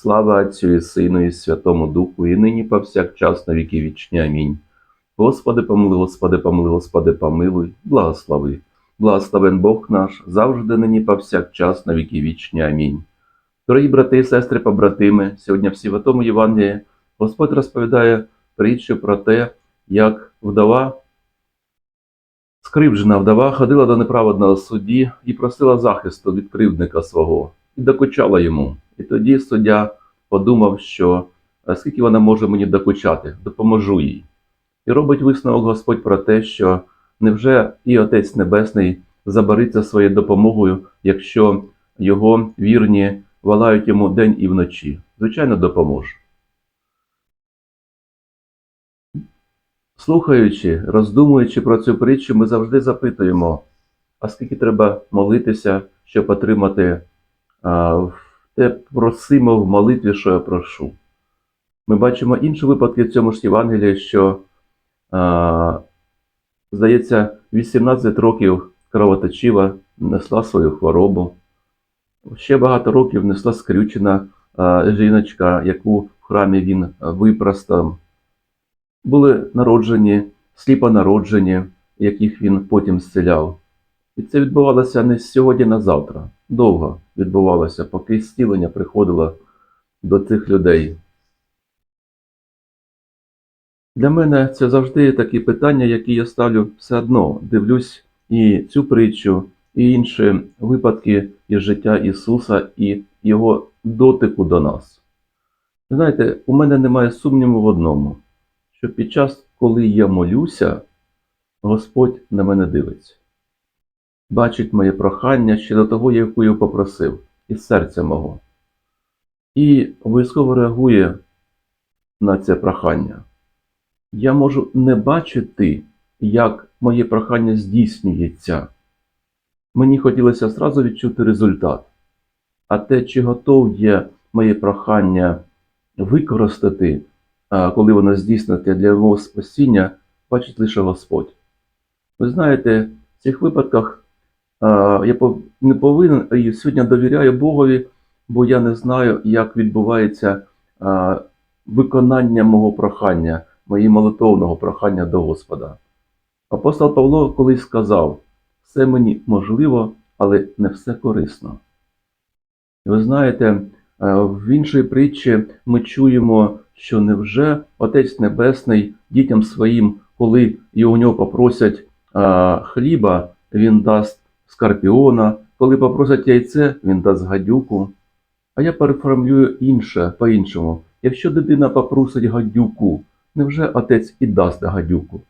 Слава Отцю і Сину, і Святому Духу, і нині повсякчас на віки вічні. Амінь. Господи, помилуй, Господи, помилуй, Господи, помилуй, благослови. Благословен Бог наш, завжди нині повсякчас на віки вічні. Амінь. Дорогі брати і сестри, побратими, сьогодні в Святому Євангелії Господь розповідає притчу про те, як вдова, скривджена вдова, ходила до неправедного судді і просила захисту від кривдника свого, і докучала йому. І тоді суддя подумав, що скільки вона може мені докучати, допоможу їй. І робить висновок Господь про те, що невже і Отець Небесний забариться своєю допомогою, якщо його вірні валають йому день і вночі? Звичайно, допоможе. Слухаючи, роздумуючи про цю притчу, ми завжди запитуємо, а скільки треба молитися, щоб отримати в просимо в молитві, що я прошу. Ми бачимо інші випадки в цьому ж Євангелії, що, а, здається, 18 років кровоточива несла свою хворобу. Ще багато років несла скрючена а, жіночка, яку в храмі він випростав. Були народжені, сліпонароджені, яких він потім зціляв. І це відбувалося не з сьогодні на завтра. Довго відбувалося, поки зцілення приходило до цих людей. Для мене це завжди такі питання, які я ставлю все одно. Дивлюсь і цю притчу, і інші випадки із життя Ісуса і Його дотику до нас. Знаєте, у мене немає сумніву в одному, що під час, коли я молюся, Господь на мене дивиться бачить моє прохання ще до того, яку я попросив, із серця мого. І обов'язково реагує на це прохання. Я можу не бачити, як моє прохання здійснюється. Мені хотілося зразу відчути результат. А те, чи готов є моє прохання використати, коли воно здійсниться для мого спасіння, бачить лише Господь. Ви знаєте, в цих випадках я не повинен і сьогодні довіряю Богові, бо я не знаю, як відбувається виконання мого прохання, моєї молитовного прохання до Господа. Апостол Павло колись сказав: все мені можливо, але не все корисно. Ви знаєте, е, в іншій притчі ми чуємо, що невже Отець Небесний дітям своїм, коли і у нього попросять хліба, він дасть скорпіона, коли попросять яйце, він дасть гадюку. А я переформулюю інше по-іншому. Якщо дитина попросить гадюку, невже отець і дасть гадюку?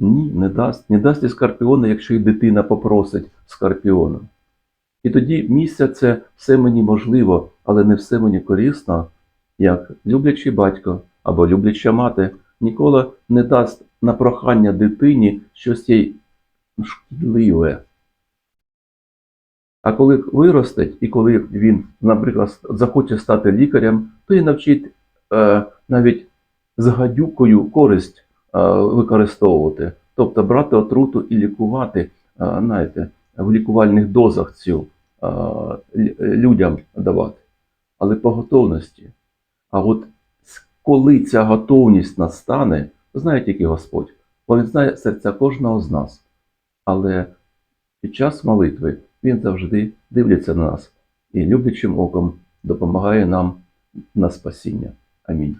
Ні, не дасть. Не дасть і скорпіона, якщо і дитина попросить скорпіона. І тоді місця це все мені можливо, але не все мені корисно, як люблячий батько або любляча мати ніколи не дасть на прохання дитині щось їй шкідливе. А коли виростить, і коли він, наприклад, захоче стати лікарем, то і навчить е, навіть з гадюкою користь е, використовувати, тобто брати отруту і лікувати, е, знаєте, в лікувальних дозах цю е, людям давати, але по готовності. А от коли ця готовність настане, знає тільки Господь, бо Він знає серця кожного з нас. Але під час молитви Він завжди дивиться на нас і люблячим оком допомагає нам на спасіння. Амінь.